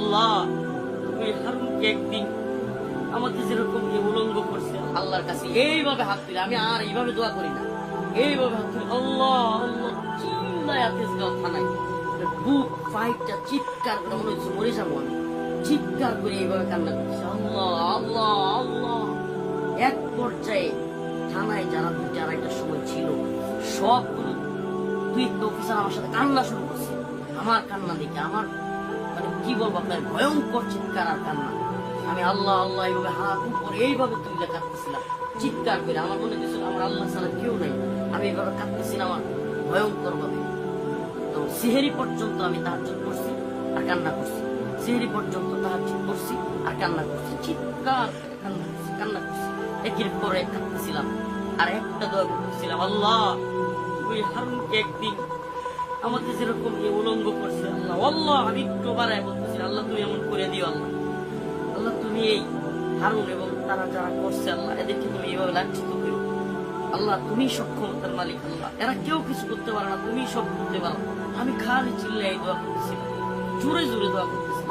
আল্লাহ তুমি হারুনকে একদিন আমাকে যেরকম উলঙ্গ করছে, আল্লাহর কাছে এইভাবে হাত দিলে আমি আর এইভাবে দোয়া করি না। এইভাবে হাত দিলে আল্লাহ আল্লাহ, চিল্লায় আতেজগাঁও থানায়। বুক ফাইটটা চিৎকার করে মনে হচ্ছে মরে যাব আমি। চিৎকার করে এইভাবে কান্না করছে। আল্লাহ আল্লাহ আল্লাহ। এক পর্যায়ে থানায় যারা দুইটা আড়াইটার সময় ছিল, সবগুলো দুই একটা অফিসার আমার সাথে কান্না শুরু করছে। আমার কান্না দেখে, আমার কি বলব আপনার ভয়ঙ্কর চিৎকার আর কান্না। আমি আল্লাহ আল্লাহ এইভাবে হাত উপরে এইভাবে তুলে কাঁদতেছিলাম। চিৎকার করে আমার মনে হয়েছিল আমার আল্লাহ ছাড়া কেউ নাই। আমি এইভাবে কাঁদতেছিলাম আমার ভয়ঙ্কর ভাবে তো সিহেরি পর্যন্ত আমি তাহাজ করছি আর কান্না করছি। সিহেরি পর্যন্ত তাহাজ করছি আর কান্না করছি। চিৎকার কান্না করছি কান্না করছি। একের পরে কাঁদতেছিলাম। আর একটা দোয়া করতেছিলাম, আল্লাহ তুই হারুনকে একদিন আমাকে যেরকম এ উলঙ্গ করছে, আল্লাহ আল্লাহ আমি একটু বাড়ায় বলতেছি, আল্লাহ, তুমি এমন করে দিও আল্লাহ। আল্লাহ, তুমি এই হারুন এবং তারা যারা করছে, আল্লাহ, এদেরকে তুমি এইভাবে লাঞ্ছিত করো। আল্লাহ, তুমি সক্ষমতার মালিক আল্লাহ। এরা কেউ কিছু করতে পারে না, তুমি সব করতে পারো। আমি খালি চিল্লাই দোয়া করতেছিলাম জোরে জোরে দোয়া করতেছি।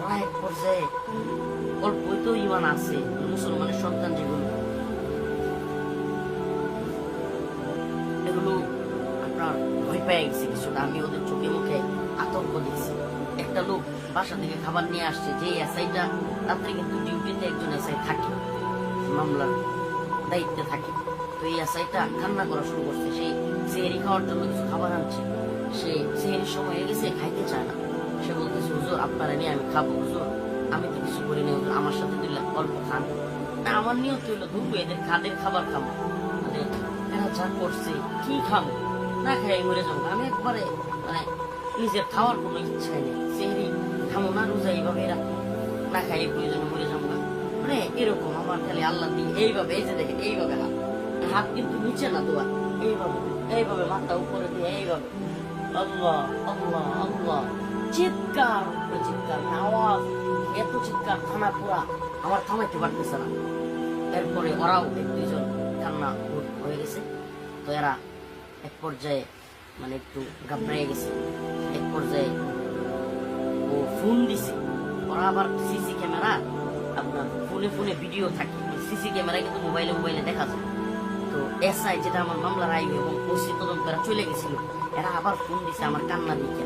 ওরা পর্যায়ে তো ইমান আছে, মুসলমানের সন্তান যেগুলো এগুলো আপনার ভয় পেয়ে গেছে কিছুটা আমি ওদের চোখে মুখে আতঙ্ক দেখছি। একটা লোক বাসা থেকে খাবার নিয়ে আসছে যে এসআইটা রাত্রে কিন্তু ডিউটিতে একজন এসআই থাকে। মামলার দায়িত্বে থাকে। তো এই এসআইটা কান্না করা শুরু করছে। সেই সেহেরি খাওয়ার জন্য কিছু খাবার আনছে। সে সেহেরির সময় হয়ে গেছে, খাইতে চায় না। সে বলতেছে, হুজুর, আপনারা নিয়ে আমি খাব, হুজুর। আমি তো কিছু করি না হুজুর। আমার সাথে দিলে অল্প খান। না, আমার নিয়ত হইল ধরবো এদের খাদের খাবার খাব। মানে এরা যা করছে, কি খাব? না খাই, মরে যাব আমি একবারে মানে নিজের খাওয়ার কোনো ইচ্ছাই নেই। সেহরি খামো না, রোজা এইভাবে রাখব না খাই প্রয়োজনে মরে যাব মানে এরকম আমার খালি আল্লাহ দিয়ে এইভাবে, এই যে দেখেন, এইভাবে হাত। হাত কিন্তু নিচে না দোয়া। এইভাবে এইভাবে মাথা উপরে দিয়ে এইভাবে। আল্লাহ আল্লাহ আল্লাহ। চিৎকার চিৎকার আওয়াজ এত চিৎকার, থানা পুরা। আমার থামাইতে পারতেছে না। এরপরে ওরাও এক দুইজন কান্না হয়ে গেছে। তো এরা এক পর্যায়ে মানে একটু ঘাবড়ে গেছে। এক পর্যায়ে ও ফোন দিছে। ওরা আবার সিসি ক্যামেরা আপনার ফোনে ফোনে ভিডিও থাকে। সিসি ক্যামেরা কিন্তু মোবাইলে মোবাইলে দেখা যায়। তো এসআই যেটা আমার মামলার আইবে এবং ওসি তদন্ত করা চলে গেছিল, এরা আবার ফোন দিছে আমার কান্না দিকে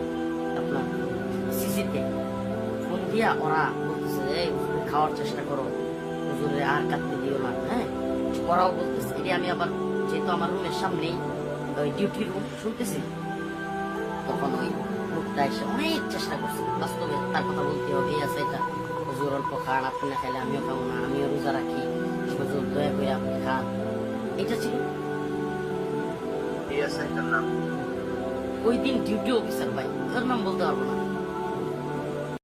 আপনার সিসিতে ফোন দিয়া ওরা বলতেছে খাওয়ার চেষ্টা করো। হুজুরে আর কাটতে দিও না। হ্যাঁ? ওরাও বলতেছে এটা আমি আবার যেহেতু আমার রুমের সামনেই ওই ডিউটি রুম শুনতেছি? তখন ওই লোকটা এসে অনেক চেষ্টা করছে। বাস্তবে তার কথা বলতে হবে আছে এটা। হুজুর অল্প খান আপনি না খাইলে আমিও খাব না আমিও রোজা রাখি। হুজুর দয়া করে আপনি খান। এটা ছিল। ওই দিন ডিউটি অফিসার ভাই ওর নাম বলতে পারব না।